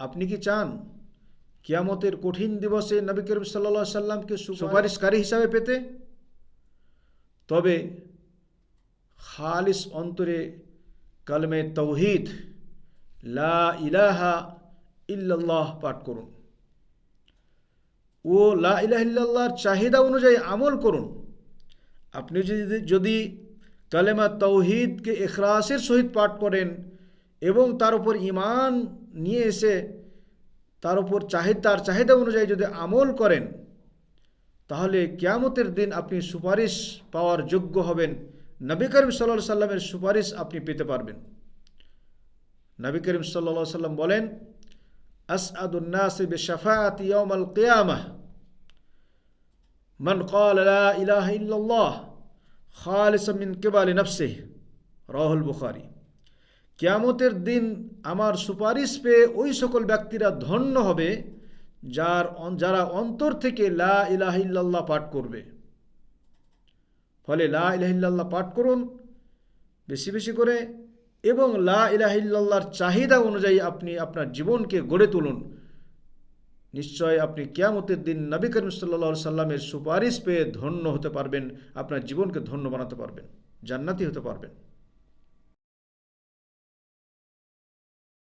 আপনি কি চান কিয়ামতের কঠিন দিবসে নবী করিম সাল্লা সাল্লামকে সুপারিশকারী হিসাবে পেতে? তবে খালিস অন্তরে কালমে তৌহিদ লা ইলাহা ইল্লাল্লাহ পাঠ করুন। ও লা ইলাহা ইল্লাল্লাহর চাহিদা অনুযায়ী আমল করুন। আপনি যদি যদি কালেমা তৌহিদকে এখলাসের সহিত পাঠ করেন এবং তার উপর ইমান নিয়ে এসে তার উপর চাহিদা, তার চাহিদা অনুযায়ী যদি আমল করেন, তাহলে কিয়ামতের দিন আপনি সুপারিশ পাওয়ার যোগ্য হবেন। নবী করিম সাল্লা সাল্লামের সুপারিশ আপনি পেতে পারবেন। নবী করিম সাল্লা সাল্লাম বলেন আসআদুন্নাসিব শাফাআত ইয়াউমাল কিয়ামাহ। মান কেয়ামাহ লা ইলাহা ইল্লাল্লাহ খালিসাম মিন কিবালি নফসে রাহুল বুখারী। কিয়ামতের দিন আমার সুপারিশ পেয়ে ওই সকল ব্যক্তিরা ধন্য হবে, যার যারা অন্তর থেকে লা ইলাহ ইল্লাল্লাহ পাঠ করবে। ফলে লা ইলাহ ইল্লাল্লাহ পাঠ করুন, বেশি বেশি করে, এবং লা ইলাহ ইল্লাল্লাহর চাহিদা অনুযায়ী আপনি আপনার জীবনকে গড়ে তুলুন। নিশ্চয় আপনি কিয়ামতের দিন নবী করিম সাল্লা সাল্লামের সুপারিশ পেয়ে ধন্য হতে পারবেন, আপনার জীবনকে ধন্য বানাতে পারবেন, জান্নাতি হতে পারবেন।